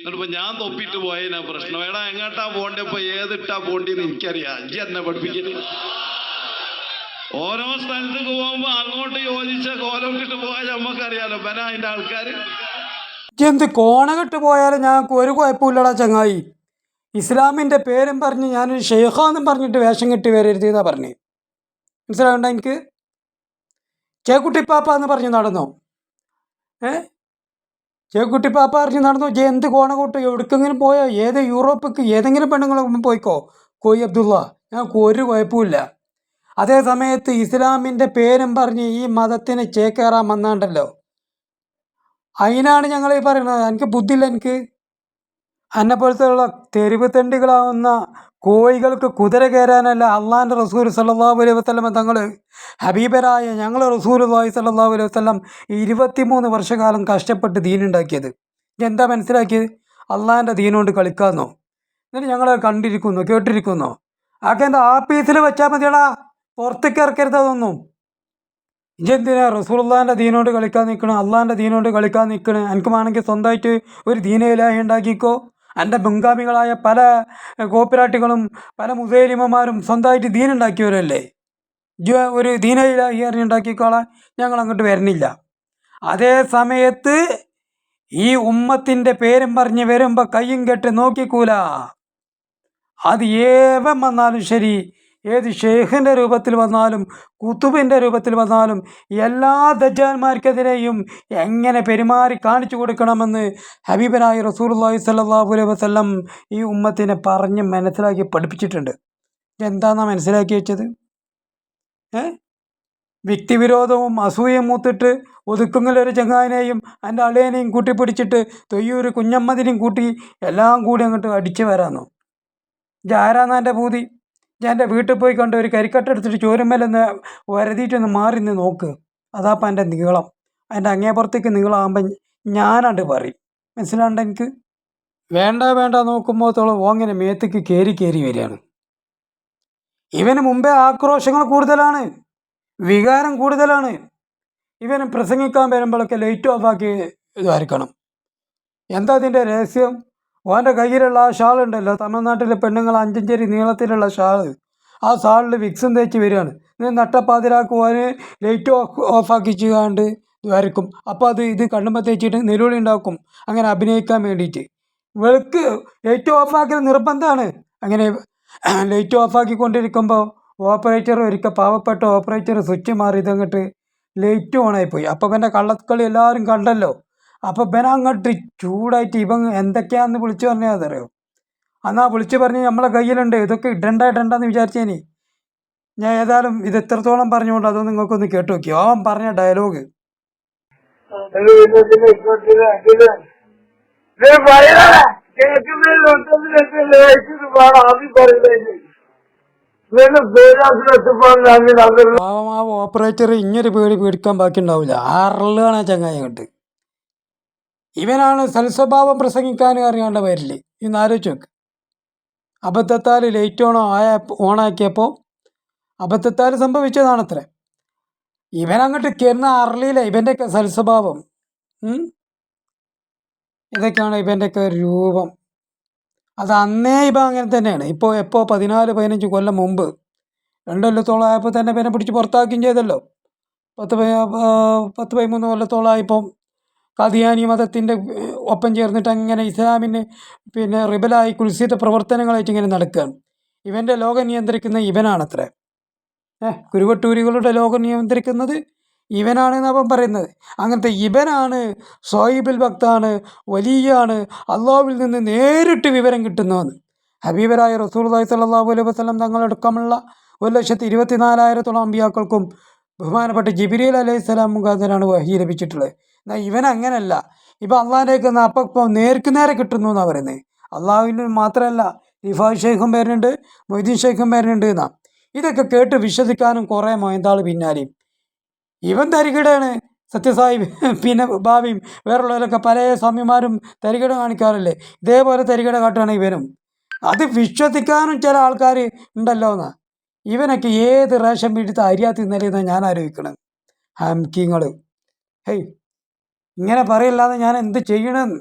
എന്നിട്ടിപ്പോ ഞാൻ തൊപ്പിട്ട് പോയതിനാ പ്രശ്നം. എടാ എങ്ങോട്ടാ പോണ്ടേ ഇപ്പൊ ഏതിട്ടാ പോണ്ടിന്ന് എനിക്കറിയാം. അജി എന്നെ പഠിപ്പിക്കൽ ഓരോ സ്ഥലത്തേക്ക് പോകുമ്പോ അങ്ങോട്ട് യോജിച്ച കോലം ഇട്ടിട്ട് പോയാൽ നമുക്കറിയാലോ ബന അതിന്റെ ആൾക്കാര്? എന്ത് കോണകെട്ട് പോയാലും ഞങ്ങൾക്ക് ഒരു കുഴപ്പമില്ലടാ ചങ്ങായി. ഇസ്ലാമിന്റെ പേരും പറഞ്ഞ് ഞാനൊരു ഷെയ്ഖാന്നും പറഞ്ഞിട്ട് വേഷം കെട്ടി വരരുത് എന്നാ പറഞ്ഞു. മനസ്സിലാവണ്ട എനിക്ക്? ചേക്കുട്ടിപ്പാപ്പ എന്ന് പറഞ്ഞ് നടന്നോ? ഏ ചേക്കുട്ടിപ്പാപ്പ അറിഞ്ഞ് നടന്നു ജെ എന്ത് കോണകോട്ട് എവിടേക്കെങ്കിലും പോയോ? ഏത് യൂറോപ്പിക്ക്? ഏതെങ്കിലും പെണ്ണുങ്ങൾ പോയിക്കോ? കോയി അബ്ദുള്ള ഞങ്ങൾക്ക് ഒരു കുഴപ്പമില്ല അതേ സമയത്ത് ഇസ്ലാമിന്റെ പേരും പറഞ്ഞ് ഈ മതത്തിന് ചേക്കേറാൻ വന്നാണ്ടല്ലോ. അതിനാണ് ഞങ്ങൾ ഈ പറയുന്നത്. എനിക്ക് ബുദ്ധിയില്ല എനിക്ക് എന്നെ പോലത്തെയുള്ള തെരുവ് തെണ്ടികളാവുന്ന കോഴികൾക്ക് കുതിര കയറാനല്ല അള്ളാന്റെ റസൂൽ സല്ലല്ലാഹു അലൈഹി വസല്ലം തങ്ങൾ ഹബീബരായ ഞങ്ങൾ റസൂൽ അള്ളാഹി സല്ലല്ലാഹു അലൈഹി വസല്ലം ഇരുപത്തിമൂന്ന് വർഷക്കാലം കഷ്ടപ്പെട്ട് ദീനുണ്ടാക്കിയത്. എന്താ മനസ്സിലാക്കിയത്? അള്ളാന്റെ ദീനുകൊണ്ട് കളിക്കാമെന്നോ എന്നിട്ട് ഞങ്ങൾ കണ്ടിരിക്കുന്നു കേട്ടിരിക്കുന്നു. ആക്കെ എന്താ ആപ്പീസിൽ വെച്ചാൽ മതിയടാ? പുറത്തേക്ക് ഇറക്കരുത് അതൊന്നും. ഇജെന്തിനാ റസൂലുള്ളാന്റെ ദീനോട് കളിക്കാൻ നിൽക്കണം അള്ളാന്റെ ദീനോട് കളിക്കാൻ നിൽക്കണം എനിക്ക് വേണമെങ്കിൽ സ്വന്തമായിട്ട് ഒരു ദീനയിലായി ഉണ്ടാക്കിക്കോ. എന്റെ മുൻഗാമികളായ പല കോപ്പിരാട്ടികളും പല മുസൈലിമമാരും സ്വന്തമായിട്ട് ദീനുണ്ടാക്കിയവരല്ലേ? ഒരു ദീനയിലായി ഉണ്ടാക്കി ഉണ്ടാക്കിക്കോളാൻ ഞങ്ങൾ അങ്ങോട്ട് വരുന്നില്ല അതേ സമയത്ത് ഈ ഉമ്മത്തിന്റെ പേരും പറഞ്ഞ് വരുമ്പോൾ കയ്യും കെട്ട് നോക്കിക്കൂല. അത് ഏവം വന്നാലും ശരി ഏത് ഷെയ്ഖിന്റെ രൂപത്തിൽ വന്നാലും കുത്തുബിന്റെ രൂപത്തിൽ വന്നാലും എല്ലാ ദജ്ജാന്മാർക്കെതിരെയും എങ്ങനെ പെരുമാറി കാണിച്ചു കൊടുക്കണമെന്ന് ഹബീബനായ റസൂലുള്ളാഹി സ്വല്ലല്ലാഹു അലൈഹി വസല്ലം ഈ ഉമ്മത്തിനെ പറഞ്ഞ് മനസ്സിലാക്കി പഠിപ്പിച്ചിട്ടുണ്ട്. എന്താണെന്നാ മനസ്സിലാക്കി വെച്ചത്? ഏ? വ്യക്തിവിരോധവും അസൂയം മൂത്തിട്ട് ഒതുക്കുങ്ങളൊരു ചങ്ങാതിനെയും എന്റെ അളിയനെയും കൂട്ടിപ്പിടിച്ചിട്ട് തൊയ്യൂർ കുഞ്ഞമ്മതിനെയും കൂട്ടി എല്ലാം കൂടി അങ്ങോട്ട് അടിച്ചു വരാന്നോ? ഇതാരാന്നാ എന്റെ പൂതി? ഞാൻ എന്റെ വീട്ടിൽ പോയി കണ്ട് ഒരു കരിക്കട്ട എടുത്തിട്ട് ചോരമ്മേലൊന്ന് വരതിയിട്ടൊന്ന് മാറി നിന്ന് നോക്ക്. അതാപ്പം എന്റെ നീളം. അതിന്റെ അങ്ങേപ്പുറത്തേക്ക് നീളമാകുമ്പോൾ ഞാനാണ്ട് പറയും. മനസ്സിലാണ്ട് എനിക്ക്? വേണ്ട വേണ്ട നോക്കുമ്പോഴത്തോളം ഓങ്ങനെ മേത്തേക്ക് കയറി കയറി വരികയാണ്. ഇവന് മുമ്പേ ആക്രോശങ്ങൾ കൂടുതലാണ്. വികാരം കൂടുതലാണ്. ഇവന് പ്രസംഗിക്കാൻ വരുമ്പോഴൊക്കെ ലൈറ്റ് ഓഫാക്കി ഇതായിരിക്കണം. എന്താ അതിന്റെ രഹസ്യം? ഓന്റെ കയ്യിലുള്ള ആ ഷാൾ ഉണ്ടല്ലോ. തമിഴ്നാട്ടിലെ പെണ്ണുങ്ങൾ അഞ്ചഞ്ചേരി നീളത്തിലുള്ള ഷാൾ. ആ ഷാളിൽ വിക്സും തേച്ച് വരികയാണ്. നീ നട്ടപ്പാതിരാക്ക് ഓന് ലൈറ്റ് ഓഫ് ഓഫാക്കി ചെയ്യാണ്ട് വരക്കും അപ്പോൾ അത് ഇത് കണ്ണുമ്പോൾ തേച്ചിട്ട് നിലവിളി ഉണ്ടാക്കും. അങ്ങനെ അഭിനയിക്കാൻ വേണ്ടിയിട്ട്. വെളുക്ക് ലൈറ്റ് ഓഫാക്കൽ നിർബന്ധമാണ്. അങ്ങനെ ലൈറ്റ് ഓഫാക്കിക്കൊണ്ടിരിക്കുമ്പോൾ ഓപ്പറേറ്റർ ഒരിക്കൽ പാവപ്പെട്ട ഓപ്പറേറ്റർ സ്വിച്ച് മാറി ഇതങ്ങോട്ട് ലൈറ്റ് ഓണായിപ്പോയി. അപ്പോൾ പിന്നെ കള്ളക്കളി എല്ലാവരും കണ്ടല്ലോ. അപ്പോൾ ഇവൻ അങ്ങോട്ട് ചൂടായിട്ട് ഇവൻ എന്തൊക്കെയാന്ന് വിളിച്ചു പറഞ്ഞാൽ അതറിയോ? അന്നാ വിളിച്ചു പറഞ്ഞ് നമ്മളെ കയ്യിലുണ്ട് ഇതൊക്കെ ഇടണ്ട ഇടണ്ടെന്ന് വിചാരിച്ചേനി. ഞാൻ ഏതായാലും ഇത് എത്രത്തോളം പറഞ്ഞുകൊണ്ട് അതൊന്ന് നിങ്ങൾക്കൊന്ന് കേട്ടു നോക്കി. അവൻ പറഞ്ഞ ഡയലോഗ്. പാവം ആ ഓപ്പറേറ്റർ ഇങ്ങനൊരു പേടി പേടിക്കാൻ ബാക്കി ഉണ്ടാവില്ല ആറലാണ് ചങ്ങായി അങ്ങോട്ട്. ഇവനാണ് സൽസ്വഭാവം പ്രസംഗിക്കാൻ അറിയാണ്ട് പേരിൽ ഇന്ന് ആലോചിച്ച് നോക്ക്. അബദ്ധത്താൽ ലൈറ്റ് ഓണോ ആയ ഓണാക്കിയപ്പോൾ അബദ്ധത്താൽ സംഭവിച്ചതാണത്രേ. ഇവൻ അങ്ങോട്ട് കയറുന്ന അറിയില്ല ഇവന്റെയൊക്കെ സൽസ്വഭാവം? ഇതൊക്കെയാണ് ഇവന്റെയൊക്കെ രൂപം. അത് അന്നേ ഇപ്പം അങ്ങനെ തന്നെയാണ്. ഇപ്പോൾ എപ്പോൾ പതിനാല് പതിനഞ്ച് കൊല്ലം മുമ്പ് രണ്ട് കൊല്ലത്തോളം ആയപ്പോൾ തന്നെ ഇവനെ പിടിച്ച് പുറത്താക്കുകയും ചെയ്തല്ലോ. പത്ത് പത്ത് പതിമൂന്ന് കൊല്ലത്തോളമായിപ്പം കാദിയാനി മതത്തിന്റെ ഒപ്പം ചേർന്നിട്ട് അങ്ങനെ ഇസ്ലാമിന് പിന്നെ റിബലായി കുൽസിത പ്രവർത്തനങ്ങളായിട്ട് ഇങ്ങനെ നടക്കുകയാണ്. ഇവന്റെ ലോകം നിയന്ത്രിക്കുന്ന ഇവനാണത്രേ. ഏഹ് കുരുവട്ടൂരികളുടെ ലോകം നിയന്ത്രിക്കുന്നത് ഇവനാണെന്ന് അവൻ പറയുന്നത്. അങ്ങനത്തെ ഇവനാണ് സോയിബിൽ ഭക്താണ് വലിയാണ് അള്ളാഹുവിൽ നിന്ന് നേരിട്ട് വിവരം കിട്ടുന്നതെന്ന് ഹബീബരായ റസൂൽ സല്ലാഹു അലൈഹി വസ്ലം തങ്ങളടക്കമുള്ള ഒരു ലക്ഷത്തി ഇരുപത്തിനാലായിരത്തോളം അമ്പിയാക്കൾക്കും ബഹുമാനപ്പെട്ട ജിബിരിയിൽ അലൈഹി സ്വലാം മുഖാന്തരാണ് വഹി ലഭിച്ചിട്ടുള്ളത്. എന്നാൽ ഇവൻ അങ്ങനല്ല. ഇപ്പം അള്ളാഹിനേക്ക് അപ്പം ഇപ്പം നേർക്ക് നേരെ കിട്ടുന്നു എന്നാണ് പറയുന്നത് അള്ളാഹുവിന് മാത്രമല്ല റിഫായ് ഷെയ്ഖും വരുന്നുണ്ട് മൊയ്തീൻ ഷെയ്ഖും വരുന്നുണ്ട് എന്നാ ഇതൊക്കെ കേട്ട് വിശ്വസിക്കാനും കുറേ മൊയന്താൾ പിന്നാലെയും. ഇവൻ തരികിടയാണ് സത്യസായി പിന്നെ ഭാവിയും വേറുള്ളവരൊക്കെ പല സ്വാമിമാരും തരികിട കാണിക്കാറില്ലേ? ഇതേപോലെ തരികിട കാട്ടുകയാണ് ഇവനും. അത് വിശ്വസിക്കാനും ചില ആൾക്കാർ ഉണ്ടല്ലോ എന്നാ ഇവനൊക്കെ ഏത് റേഷൻ വീട്ടിൽ അരിയാ തിന്നലെന്നാണ് ഞാൻ ആലോചിക്കണത്. ഹംകിങ്ങൾ ഹേയ് ഇങ്ങനെ പറയില്ലാതെ ഞാൻ എന്ത് ചെയ്യണമെന്ന്